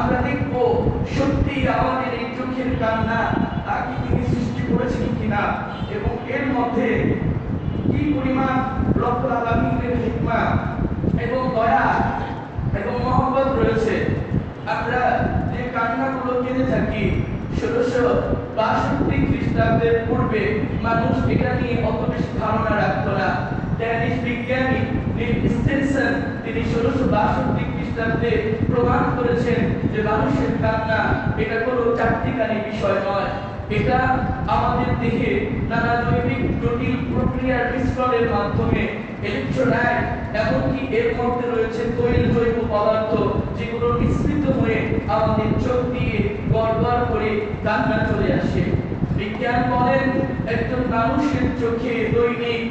আমরা দেখব সত্যি আমাদের এই চোখের কান্না তাকে তিনি সৃষ্টি করেছেন কিনা এবং এর মধ্যে কি পরিমাণ রব্বুল আলামিনের হিকমা এবং দয়া এবং মহব্বত রয়েছে, আমরা যে কান্নাগুলো কেঁদে থাকি, ষোলোশো বাষট্টি খ্রিস্টাব্দের পূর্বে মানুষ এটা নিয়ে অত বেশি ধারণা রাখতো না। ড্যানিশ বিজ্ঞানী তিনি ষোলোশো বাষট্টি খ্রিস্টাব্দে প্রমাণ করেছেন যে মানুষের কান্না এটা কোনো চারটিকানি বিষয় নয়। এটা আমাদের দেহে নানা জৈবিক জটিল প্রক্রিয়ার মিশ্রণের মাধ্যমে ইলেকট্রোলাইট এমনকি এর মধ্যে রয়েছে তৈল জৈব পদার্থ যেগুলো মিশ্রিত হয়ে আমাদের চোখ দিয়ে গড়গড় করে কান্না চলে আসে। বিজ্ঞান বলেন, একজন মানুষের চোখে দৈনিক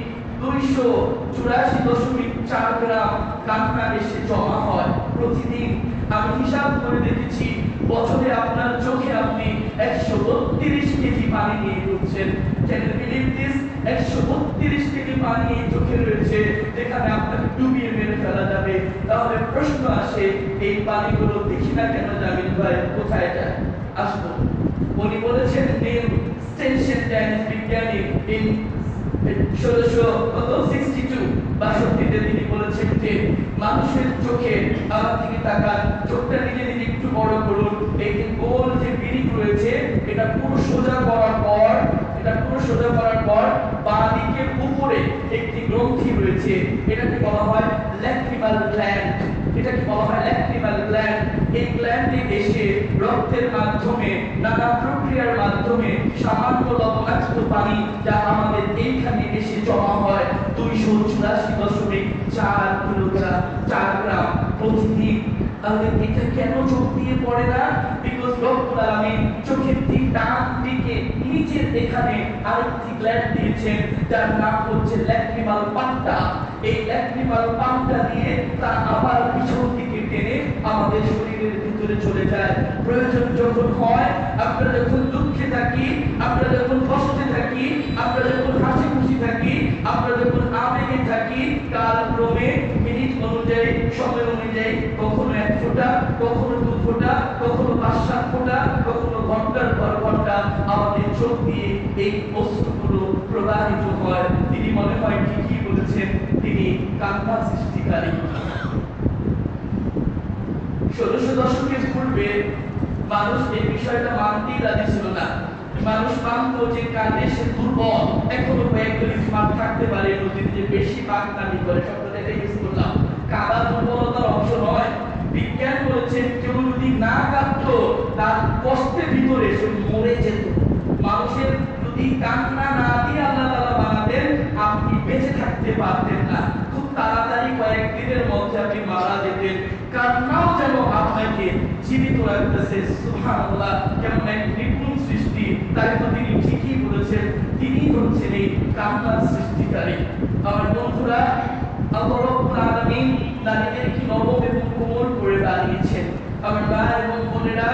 দুইশো চুরাশি দশমিক চার গ্রাম কান্না এসে জমা প্রতিদিন আমি হিসাব করে দেখেছি, বছরে আপনার চোখে আপনি একশো বত্রিশ কেজি পানি নিয়ে this? একশো বত্রিশ কেজি পানি এই চোখে রয়েছে, যেখানে আপনাকে ডুবিয়ে মেরে ফেলা যাবে। তাহলে প্রশ্ন আসে, এই পানিগুলো দেখি না কেন যাবেন ভাই, কোথায় যায়? আসব উনি বলেছেন নীল স্টেনশন ড্যানিশ বিজ্ঞানী ইন ষোলোশো কত? সিক্সটি টু বাষট্টিতে তিনি বলেছেন যে চোখে দিকে তাকান, চোখটা নিজে নিজে একটু বড় করুন। এই যে গোল যে বিরিক রয়েছে, এটা পুরো সোজা করার পর, এটা পুরো সোজা করার পর বাঁ দিকের উপরে একটি গ্রন্থি রয়েছে। এটাকে বলা হয় ল্যাক্রিমাল গ্ল্যান্ড। এটাকে বলা হয় ল্যাক্রিমাল গ্ল্যান্ড। এই গ্ল্যান্ডে এসে রক্তের মাধ্যমে, নানা প্রক্রিয়ার মাধ্যমে সামান্য লবণাক্ত পানি যা আমাদের এইখানে এসে জমা হয় দুইশো চুরাশি দশমিক চার কিলোগ্রাম, চার তাহলে এটা কেন চোখ দিয়ে পড়ে না? বিকজ রব্বুল আলামিন চোখের ঠিক ডান দিকে, নিচের এখানে আরেকটি গ্ল্যান্ড দিয়েছেন, যার নাম হচ্ছে ল্যাক্রিমাল পান্টা এই ল্যাক্রিমাল পান্টা দিয়ে তা আবার পিছন দিকে টেনে আমাদের শরীরের ভিতরে চলে যায়। প্রয়োজন যখন হয়, আমরা যখন দুঃখে থাকি, আমরা যখন কষ্টে থাকি, আমরা যখন হাসি খুশি থাকি, আমরা যখন আবেগে থাকি কালক্রমে মিনিট অনুযায়ী সময় অনুযায়ী কখনো এক ফোঁটা কখনো দু ফোঁটা কখনো পাঁচ সাত ফোঁটা কখনো ঘণ্টার পর ঘণ্টা আমাদের চোখ দিয়ে এই অস্ত্রগুলো প্রবাহিত হয়। তিনি মনে হয় ঠিকই বলেছেন, তিনি কান্না সৃষ্টিকারী। ষোলোশো দশকের পূর্বে মানুষ এই বিষয়টা মানতেই রাজি ছিল না। মানুষ মানত যে কানে সে দুর্বল। এখনও কয়েকজন স্মার্ট থাকতে পারে নদীতে যে বেশি পাক নামি করে শব্দটা ইউজ করলাম। কাদা দুর্বলতার অংশ নয়। বিজ্ঞান বলেছে কেউ যদি না কাঁদতো, তার কষ্টের ভিতরে সে মরে যেত। যদি কান্না না দিয়ে আল্লাহ তাআলা বানাতেন, আপনি বেঁচে থাকতে পারতেন না। খুব তাড়াতাড়ি কয়েকদিনের মধ্যে আপনি মারা যেতেন। কান্নাও যেন আপনাকে জীবিত রাখতেছে, সুবহানাল্লাহ। কেমন এক নিপুণ সৃষ্টি। তাই তো তিনি ঠিকই বলেছেন তিনি হচ্ছেন এই কান্নার সৃষ্টিকারী। আমার বন্ধুরা, আল্লাহ রাব্বুল আলামিন নারীদেরকে নরম এবং কোমল করে বানিয়েছেন আমার মা এবং বোনেরা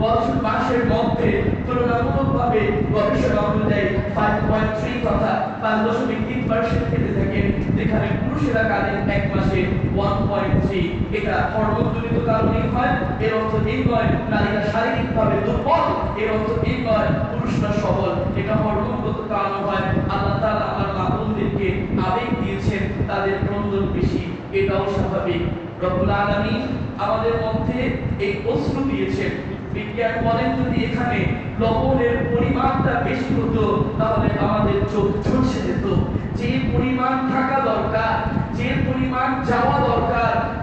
বছর মাসের মধ্যে তুলনামূলকভাবে গবেষণা অনুযায়ী ফাইভ পয়েন্ট থ্রি তথা পাঁচ দশমিক তিন পার্সেন্ট খেতে থাকেন। যেখানে পুরুষেরা কাঁদেন এক মাসে ওয়ান পয়েন্ট থ্রি এটা হরমোনজনিত কারণেই হয়, এর অর্থ এই নয় নারীরা শারীরিকভাবে দুর্বল, এর অর্থ এই নয় পুরুষরা সবল। এটা হরমোনগত কারণ হয়। আল্লাহ তাআলা আমার মা আবেগ দিয়েছেন এটাও স্বাভাবিক। রব্বুল আলামিন আমাদের মধ্যে এই অস্ত্র দিয়েছেন। বিজ্ঞান বলেন যদি এখানে লবণের পরিমাণটা বেশি হতো, তাহলে আমাদের চোখ ঝলসে যেত। যে পরিমাণ থাকা দরকার, যে পরিমাণ যাওয়া দরকার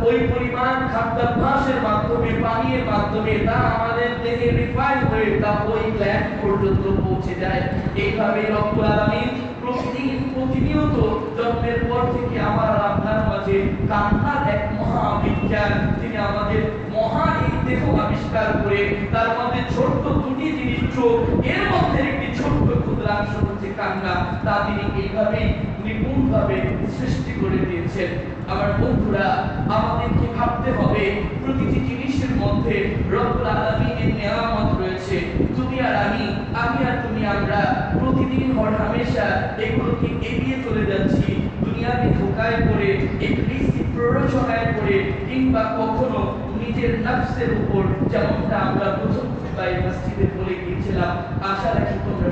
ওই পরিমাণ খাদ্যাভ্যাসের মাধ্যমে পানীয়ের মাধ্যমে তা আমাদের দেহে রিফাইন হয়ে তা ওই গ্ল্যান্ড পর্যন্ত পৌঁছে যায়। এইভাবে রব্বুল আলামিন প্রতিদিন, প্রতিনিয়ত জন্মের পর থেকে আমার আপনার মাঝে কান্নার এক মহা বিজ্ঞান তিনি আমাদের মহা এই দেহ আবিষ্কার করে, তার মধ্যে ছোট্ট দুটি জিনিস চোখ, এর মধ্যে একটি ছোট্ট ক্ষুদ্রাংশ হচ্ছে কান্না। তা তিনি এইভাবে নিপুণ ভাবে সৃষ্টি করে দিয়েছেন। আমার বন্ধুরা, আমাদেরকে ভাবতে হবে, প্রতিটি জিনিসের মধ্যে রব্বুল আলামিনের নিয়ামত রয়েছে। তুমি আর আমি আমি আর তুমি আমরা প্রতিদিন হর হামেশা এগুলোকে এগিয়ে চলে যাচ্ছি। দুনিয়াকে ধোকায় পড়ে, ইবলিসি প্ররোচনায় পড়ে, কিংবা কখনো নিজের নফসের উপর, যেমনটা আমরা প্রথম খুতবায় মসজিদে বলে গিয়েছিলাম। আশা রাখি তোমরা